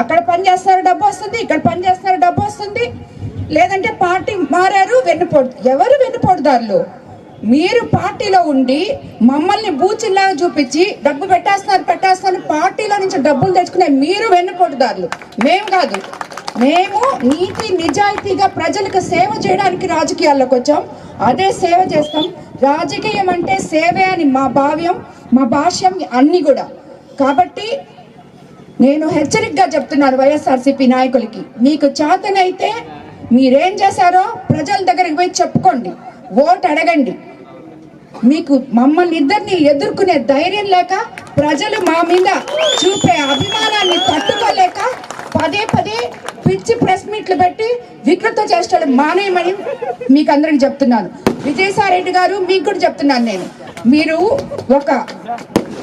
అక్కడ పని డబ్బు వస్తుంది ఇక్కడ పని డబ్బు వస్తుంది. లేదంటే పార్టీ మారారు వెన్నుపోటు ఎవరు వెన్నుపోటుదారులు? మీరు పార్టీలో ఉండి మమ్మల్ని బూచిల్లాగా చూపించి డబ్బు పెట్టేస్తారు పెట్టేస్తారు పార్టీలో నుంచి డబ్బులు తెచ్చుకునే మీరు వెన్నుపోటుదారులు. మేము కాదు. మేము నీతి నిజాయితీగా ప్రజలకు సేవ చేయడానికి రాజకీయాల్లోకి వచ్చాం. అదే సేవ చేస్తాం. రాజకీయం అంటే సేవే అని మా భావ్యం మా భాష్యం అన్నీ కూడా. కాబట్టి నేను హెచ్చరికగా చెప్తున్నాను వైఎస్ఆర్సీపీ నాయకులకి. మీకు చేతనైతే మీరేం చేశారో ప్రజల దగ్గరికి పోయి చెప్పుకోండి ఓటు అడగండి. మీకు మమ్మల్ని ఇద్దరిని ఎదుర్కొనే ధైర్యం లేక ప్రజలు మా మీద చూపే అభిమానాన్ని తట్టుకోలేక పదే పదే పిచ్చి ప్రెస్ మీట్లు పెట్టి వికృత చేష్టలు మానేయమని మీకు అందరికి చెప్తున్నాను. విజయసాయిరెడ్డి గారు మీకు కూడా చెప్తున్నాను నేను. మీరు ఒక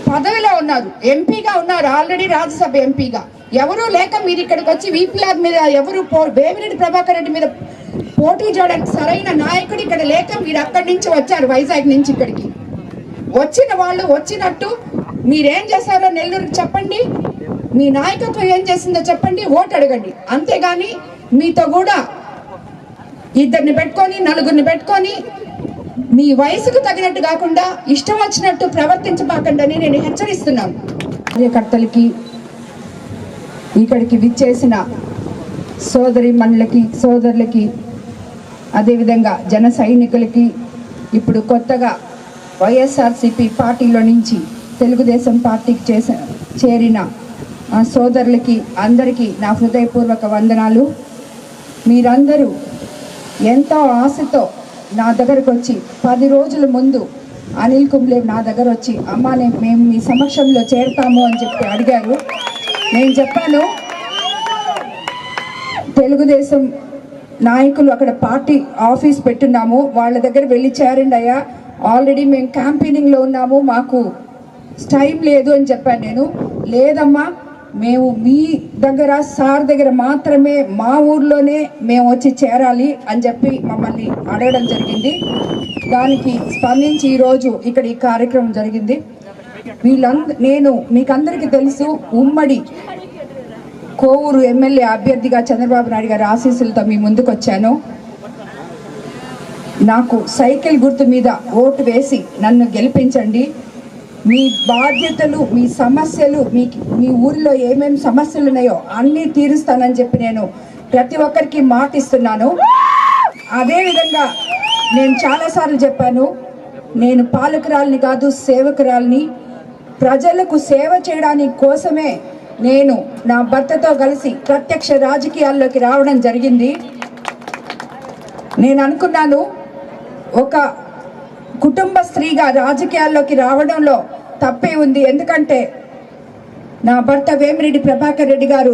పదవిలో ఉన్నారు ఎంపీగా ఉన్నారు ఆల్రెడీ రాజ్యసభ ఎంపీగా. ఎవరూ లేక మీరు ఇక్కడికి వచ్చి వీపీఆర్ మీద ఎవరు పో- వేమిరెడ్డి ప్రభాకర్ రెడ్డి మీద పోటీ చేయడానికి సరైన నాయకుడు ఇక్కడ లేక మీరు అక్కడి నుంచి వచ్చారు వైజాగ్ నుంచి ఇక్కడికి. వచ్చిన వాళ్ళు వచ్చినట్టు మీరేం చేశారో నెల్లూరుకి చెప్పండి. మీ నాయకత్వం ఏం చేసిందో చెప్పండి ఓటు అడగండి. అంతేగాని మీతో కూడా ఇద్దరిని పెట్టుకొని నలుగురిని పెట్టుకొని మీ వయసుకు తగినట్టు కాకుండా ఇష్టం వచ్చినట్టు ప్రవర్తించబాకండి నేను హెచ్చరిస్తున్నాను. కార్యకర్తలకి ఇక్కడికి విచ్చేసిన సోదరి మనులకి సోదరులకి అదేవిధంగా జన సైనికులకి ఇప్పుడు కొత్తగా వైఎస్ఆర్సిపి పార్టీలో నుంచి తెలుగుదేశం పార్టీకి చేస చేరిన సోదరులకి అందరికీ నా హృదయపూర్వక వందనాలు. మీరందరూ ఎంతో ఆశతో నా దగ్గరకు వచ్చి పది రోజుల ముందు అనిల్ కుంబ్లే నా దగ్గర వచ్చి అమ్మా నేను మేము మీ సమక్షంలో చేరుతాము అని చెప్పి అడిగారు. నేను చెప్పాను తెలుగుదేశం నాయకులు అక్కడ పార్టీ ఆఫీస్ పెట్టున్నాము వాళ్ళ దగ్గర వెళ్ళి చేరండి అయ్యా. ఆల్రెడీ మేము క్యాంపెయినింగ్లో ఉన్నాము మాకు టైం లేదు అని చెప్పాను నేను. లేదమ్మా మేము మీ దగ్గర సార్ దగ్గర మాత్రమే మా ఊర్లోనే మేము వచ్చి చేరాలి అని చెప్పి మమ్మల్ని అడగడం జరిగింది. దానికి స్పందించి ఈరోజు ఇక్కడ ఈ కార్యక్రమం జరిగింది. వీళ్ళంద నేను మీకందరికీ తెలుసు ఉమ్మడి కోవూరు ఎమ్మెల్యే అభ్యర్థిగా చంద్రబాబు నాయుడు గారి ఆశీస్సులతో మీ ముందుకు వచ్చాను నాకు సైకిల్ గుర్తు మీద ఓటు వేసి నన్ను గెలిపించండి. మీ బాధ్యతలు మీ సమస్యలు మీ మీ ఊరిలో ఏమేమి సమస్యలు ఉన్నాయో అన్నీ తీరుస్తానని చెప్పి నేను ప్రతి ఒక్కరికి మాటిస్తున్నాను. అదేవిధంగా నేను చాలాసార్లు చెప్పాను నేను పాలకురాలిని కాదు సేవకురాలిని. ప్రజలకు సేవ చేయడానికి కోసమే నేను నా భర్తతో కలిసి ప్రత్యక్ష రాజకీయాల్లోకి రావడం జరిగింది. నేను అనుకున్నాను ఒక కుటుంబ స్త్రీగా రాజకీయాల్లోకి రావడంలో తప్పే ఉంది. ఎందుకంటే నా భర్త వేమిరెడ్డి ప్రభాకర్ రెడ్డి గారు